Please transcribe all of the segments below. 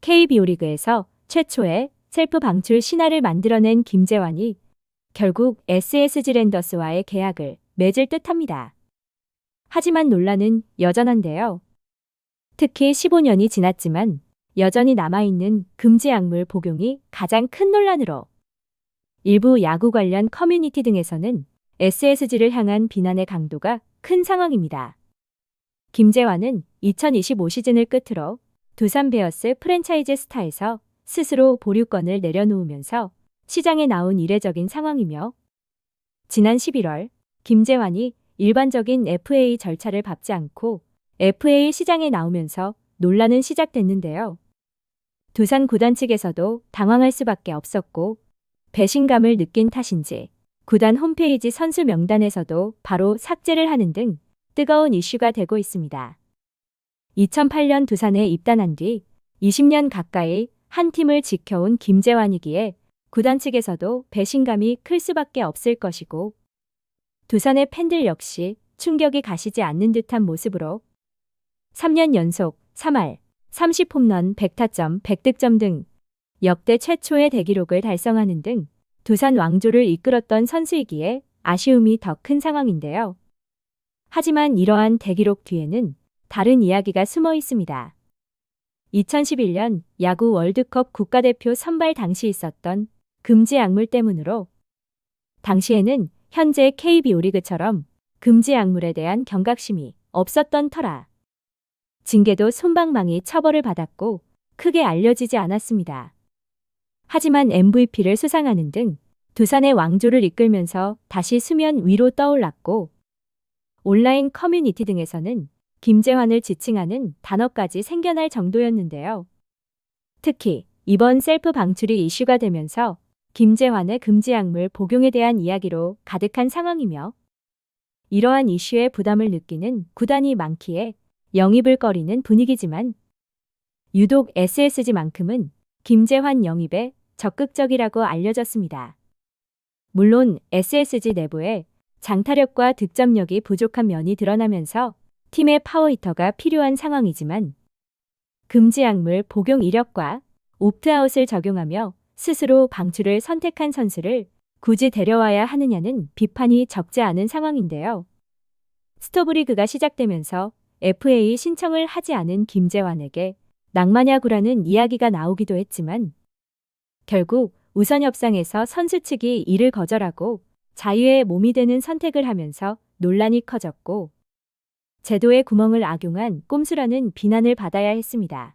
KBO 리그에서 최초의 셀프 방출 신화를 만들어낸 김재환이 결국 SSG 랜더스와의 계약을 맺을 듯합니다. 하지만 논란은 여전한데요. 특히 15년이 지났지만 여전히 남아있는 금지 약물 복용이 가장 큰 논란으로 일부 야구 관련 커뮤니티 등에서는 SSG를 향한 비난의 강도가 큰 상황입니다. 김재환은 2025 시즌을 끝으로 두산 베어스 프랜차이즈 스타에서 스스로 보류권을 내려놓으면서 시장에 나온 이례적인 상황이며 지난 11월 김재환이 일반적인 FA 절차를 밟지 않고 FA 시장에 나오면서 논란은 시작됐는데요. 두산 구단 측에서도 당황할 수밖에 없었고 배신감을 느낀 탓인지 구단 홈페이지 선수 명단에서도 바로 삭제를 하는 등 뜨거운 이슈가 되고 있습니다. 2008년 두산에 입단한 뒤 20년 가까이 한 팀을 지켜온 김재환이기에 구단 측에서도 배신감이 클 수밖에 없을 것이고 두산의 팬들 역시 충격이 가시지 않는 듯한 모습으로 3년 연속 3할 30홈런 100타점 100득점 등 역대 최초의 대기록을 달성하는 등 두산 왕조를 이끌었던 선수이기에 아쉬움이 더 큰 상황인데요. 하지만 이러한 대기록 뒤에는 다른 이야기가 숨어 있습니다. 2011년 야구 월드컵 국가대표 선발 당시 있었던 금지 약물 때문으로 당시에는 현재 KBO 리그처럼 금지 약물에 대한 경각심이 없었던 터라 징계도 손방망이 처벌을 받았고 크게 알려지지 않았습니다. 하지만 MVP를 수상하는 등 두산의 왕조를 이끌면서 다시 수면 위로 떠올랐고 온라인 커뮤니티 등에서는 김재환을 지칭하는 단어까지 생겨날 정도였는데요. 특히 이번 셀프 방출이 이슈가 되면서 김재환의 금지 약물 복용에 대한 이야기로 가득한 상황이며 이러한 이슈에 부담을 느끼는 구단이 많기에 영입을 꺼리는 분위기지만 유독 SSG만큼은 김재환 영입에 적극적이라고 알려졌습니다. 물론 SSG 내부에 장타력과 득점력이 부족한 면이 드러나면서 팀의 파워히터가 필요한 상황이지만 금지 약물 복용 이력과 옵트아웃을 적용하며 스스로 방출을 선택한 선수를 굳이 데려와야 하느냐는 비판이 적지 않은 상황인데요. 스토브리그가 시작되면서 FA 신청을 하지 않은 김재환에게 낭만야구라는 이야기가 나오기도 했지만 결국 우선 협상에서 선수 측이 이를 거절하고 자유의 몸이 되는 선택을 하면서 논란이 커졌고 제도의 구멍을 악용한 꼼수라는 비난을 받아야 했습니다.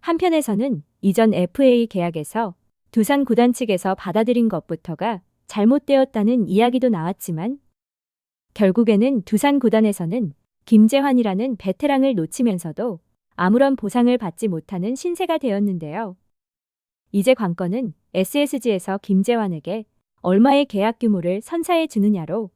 한편에서는 이전 FA 계약에서 두산 구단 측에서 받아들인 것부터가 잘못되었다는 이야기도 나왔지만 결국에는 두산 구단에서는 김재환이라는 베테랑을 놓치면서도 아무런 보상을 받지 못하는 신세가 되었는데요. 이제 관건은 SSG에서 김재환에게 얼마의 계약 규모를 선사해 주느냐로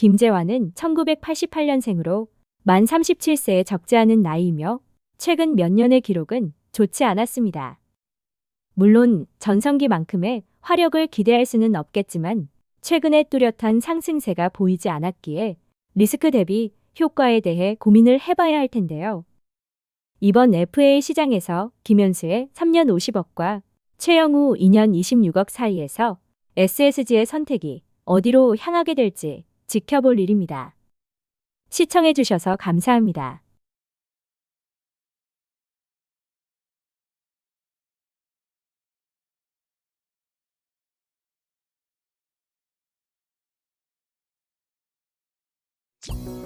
김재환은 1988년생으로 만 37세에 적지 않은 나이이며 최근 몇 년의 기록은 좋지 않았습니다. 물론 전성기만큼의 화력을 기대할 수는 없겠지만 최근에 뚜렷한 상승세가 보이지 않았기에 리스크 대비 효과에 대해 고민을 해봐야 할 텐데요. 이번 FA 시장에서 김현수의 3년 50억과 최영우 2년 26억 사이에서 SSG의 선택이 어디로 향하게 될지 지켜볼 일입니다. 시청해주셔서 감사합니다. you